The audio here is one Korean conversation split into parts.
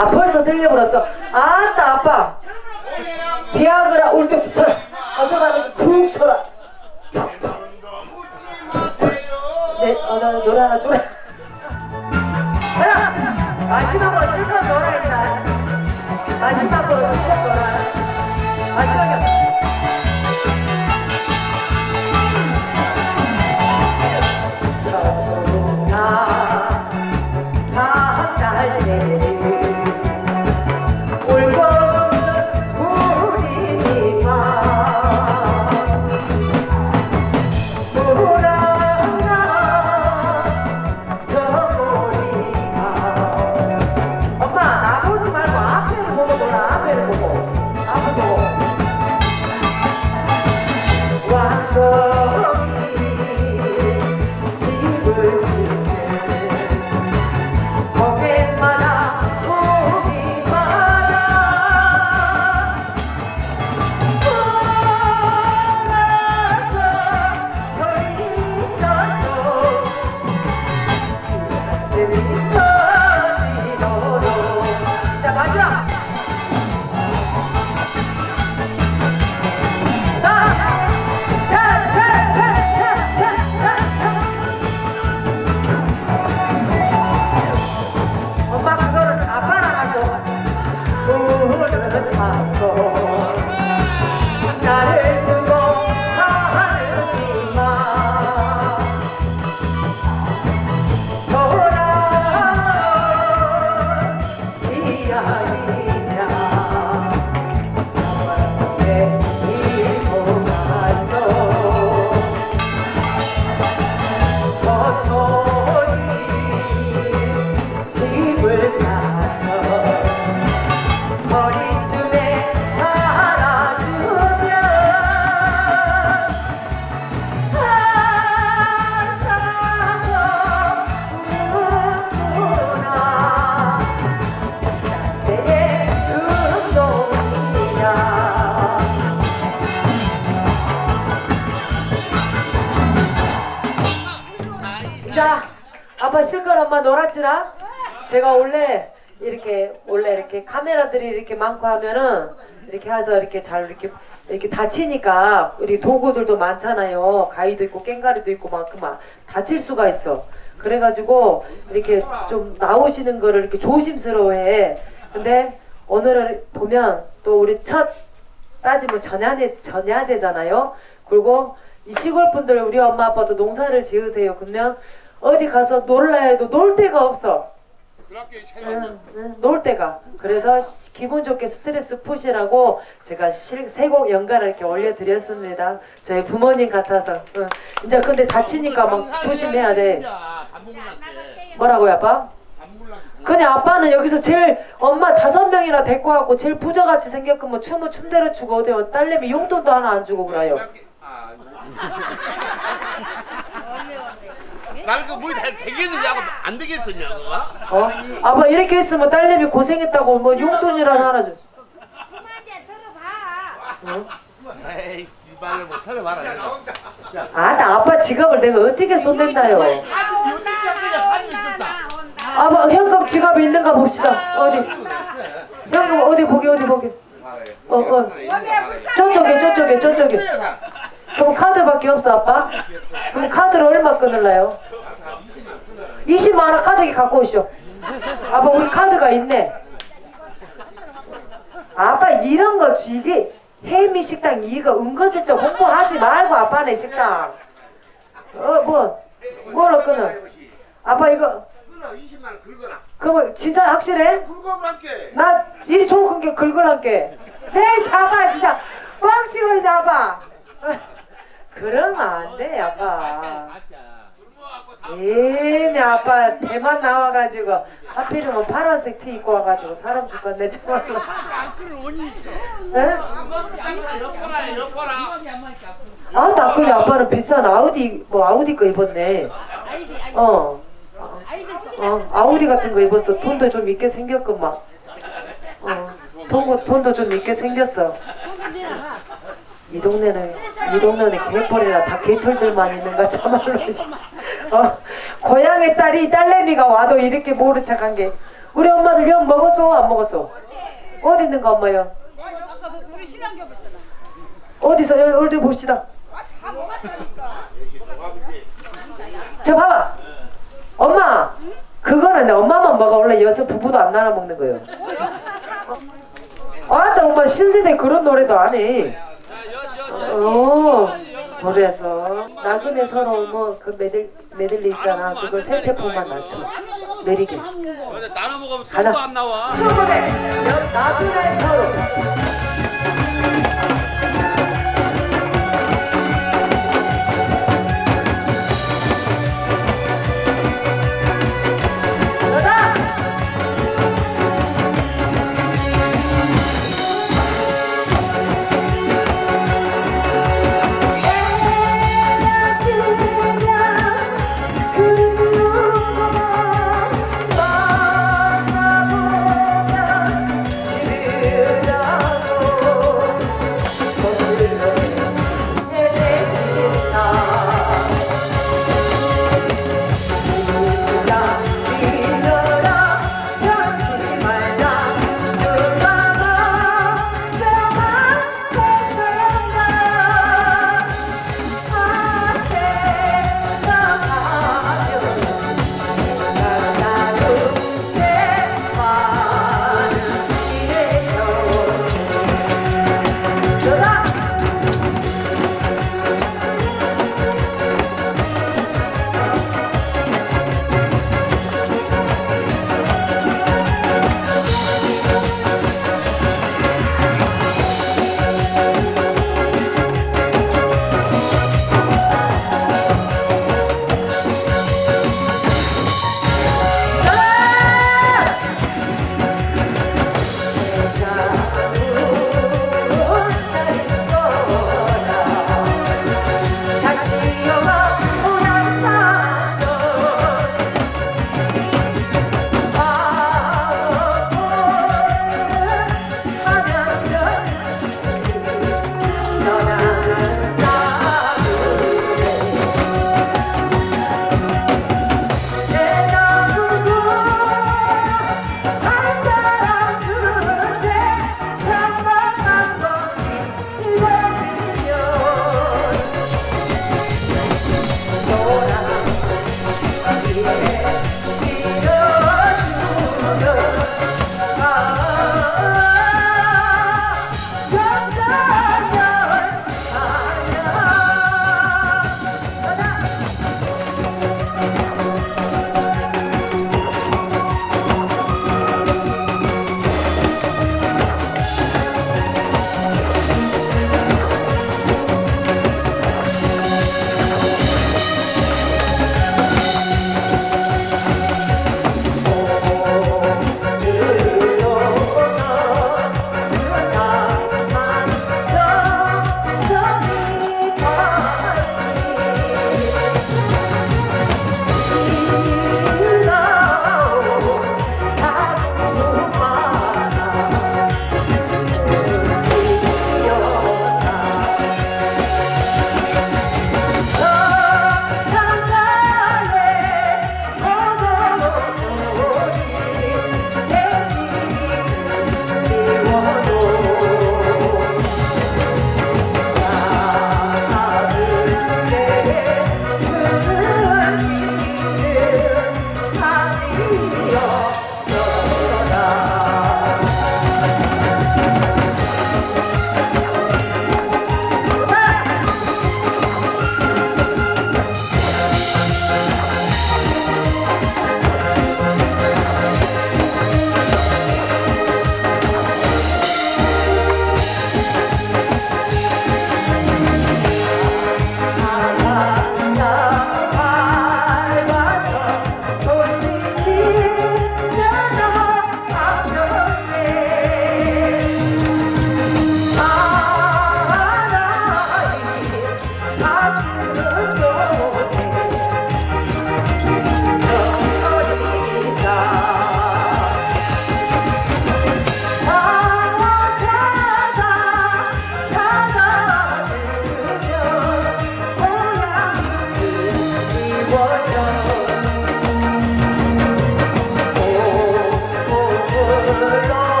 아 벌써 들려버렸어. 아따 아빠. 비아그라 올때 어쩌다 푹 서라. 네, 어, 나 노래 하나. 야, 마지막으로 실컷 놀아 일단. 마지막으로 실컷 놀아. 마지막에. 아빠 실컷 엄마 놀았지라? 제가 원래 이렇게 원래 이렇게 카메라들이 이렇게 많고 하면은 이렇게 해서 이렇게 잘 이렇게 이렇게 다치니까 우리 도구들도 많잖아요. 가위도 있고 깽가리도 있고 막 그만 다칠 수가 있어. 그래가지고 이렇게 좀 나오시는 거를 이렇게 조심스러워해. 근데 오늘을 보면 또 우리 첫 따지면 전야제 전야제잖아요. 그리고 이 시골 분들 우리 엄마 아빠도 농사를 지으세요. 그러면 어디 가서 놀라 해도 놀 데가 없어. 그렇게 응, 응, 놀 데가. 그래서 시- 기분 좋게 스트레스 푸시라고 제가 세곡 연가를 이렇게 올려드렸습니다. 저희 부모님 같아서. 응. 이제 근데 다치니까 막 조심해야 돼. 뭐라고요, 아빠? 그냥 아빠는 여기서 제일 엄마 다섯 명이나 데리고 왔고 제일 부자같이 생겼구면 춤은 춤대로 추고 어디 딸내미 용돈도 하나 안 주고 그래요. 나는 그 뭐이 되겠느냐고 안 되겠느냐고 어? 아빠 이렇게 했으면 딸내미 고생했다고 뭐 용돈이라도 하나 줘. 응? 에이 씨발로 못 하는 말아 아, 나 아빠 지갑을 내가 어떻게 손댄다요? 아빠 현금 지갑이 있는가 봅시다. 어디? 현금 어디 보게 어디 보게. 어, 어. 저쪽에 저쪽에 저쪽에. 그럼 카드밖에 없어 아빠? 그럼 카드를 얼마 끊을래요? 20만 원 카드기 갖고 오시오. 아빠 우리 카드가 있네. 아빠 이런 거 이게 해미 식당 이거 은근슬쩍 홍보하지 말고 아빠네 식당. 어뭐 뭐로 끊어? 아빠 이거 끊어 20만 원 긁어라 그거 진짜 확실해? 긁어볼게 나 일이 좋은 게 긁으란게 내 잡아 진짜 뻥치고 있나 아빠 그러면 안돼 아빠 에이 아빠 대만 나와가지고 하필이면 파란색 티 입고 와가지고 사람 죽겠네 정말로 에? 여봐라 여봐라 아 나그래 아빠는 비싼 아우디 뭐 아우디 거 입었네 어 어, 아우디 같은 거 입었어. 돈도 좀 있게 생겼구만. 어, 돈, 돈도 좀 있게 생겼어. 이 동네는, 이 동네는 개벌이라 다 개털들만 있는가 참말로. 어, 고향의 딸이, 딸내미가 와도 이렇게 모른 척한 게 우리 엄마들 연 먹었어? 안 먹었어? 어디 있는가 엄마요? 어디서 여기 어디 봅시다. 저 봐봐. 엄마. 그거는 엄마만 먹어. 원래 여섯 부부도 안 나눠 먹는 거예요. 아따 엄마 신세대 그런 노래도 안 해. 어. 그래서 나그네 서로 뭐그 메들 메들리 있잖아. 그걸 세 테포만 낮춰. 내리게. 근데 나눠 먹으면 안 나와. 나그네. 나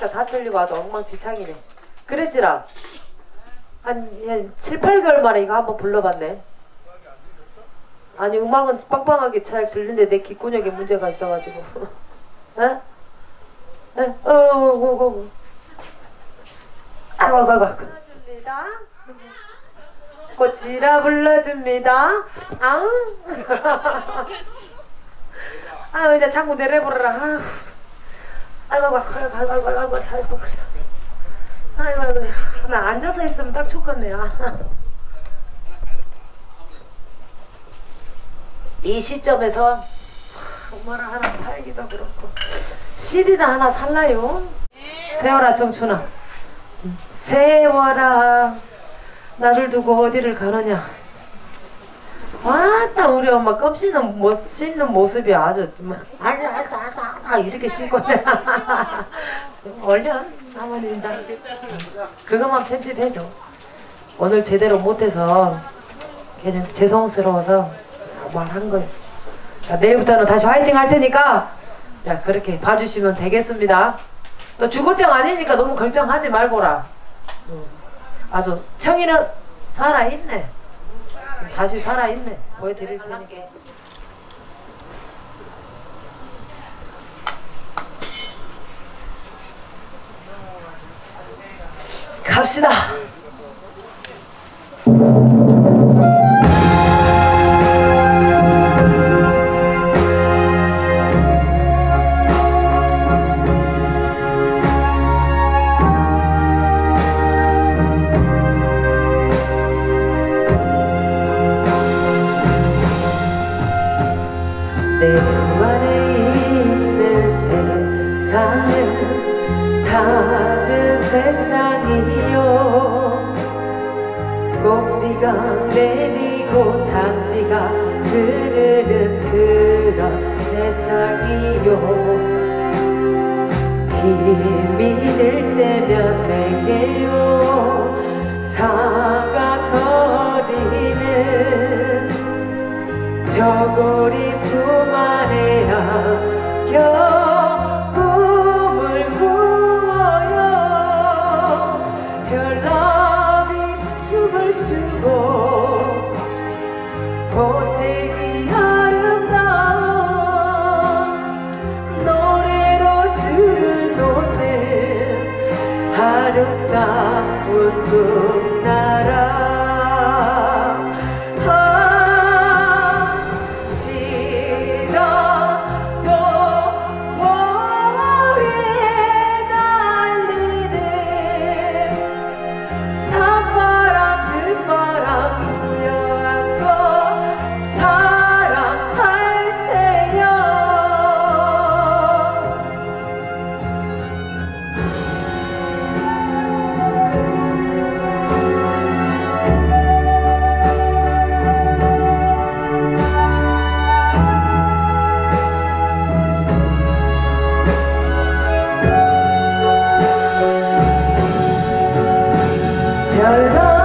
음박자 다 틀리고 아주 엉망진창이네. 그랬지라. 한, 한 7, 8개월 만에 이거 한번 불러봤네. 아니 음악은 빵빵하게 잘 들리는데 내 귓근육에 문제가 있어가지고. 에? 에? 어, 어, 어, 어. 아이고 아이고 아이고 꽃이라 불러줍니다. 앙? 아 이제 자꾸 내려버려라. 아휴. 아이고 아이고 아이고 아이고 아이고 아이고 아이고 아이고. 나 앉아서 있으면 딱 좋겠네 아. 이 시점에서 엄마를 하나 팔기도 그렇고. CD나 하나 살라요. 세월아 청춘아. 세월아 나를 두고 어디를 가느냐. 와따 우리 엄마. 껌씨는 못 씻는 모습이 아주 정말 아이고 아이고 아이고 이렇게 씻고네 얼른 어머니 이제 그것만 편집해줘. 오늘 제대로 못해서 그냥 죄송스러워서 말한 거예요 자, 내일부터는 다시 화이팅 할 테니까 자 그렇게 봐주시면 되겠습니다. 너 죽을 병 아니니까 너무 걱정하지 말고라. 응. 아주 청이는 살아있네. 다시 살아있네. 보여드릴 테니까 갑시다 내리고 단비가 흐르는 그런 세상이요. 힘이 들 때면 내게요. 사각거리는 저고리 품 안에 안겨 tak pun Yarına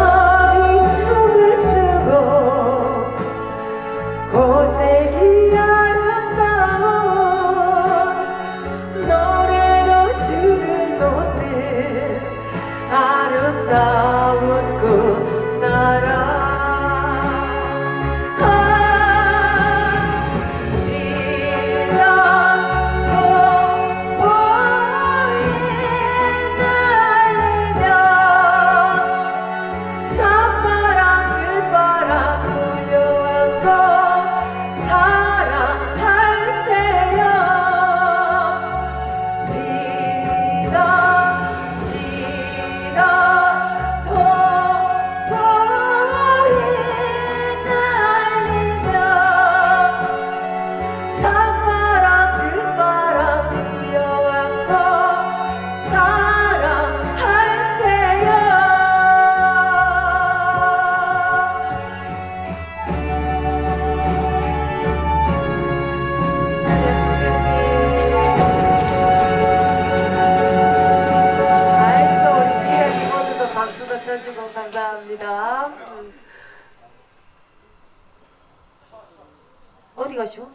어디 가시오?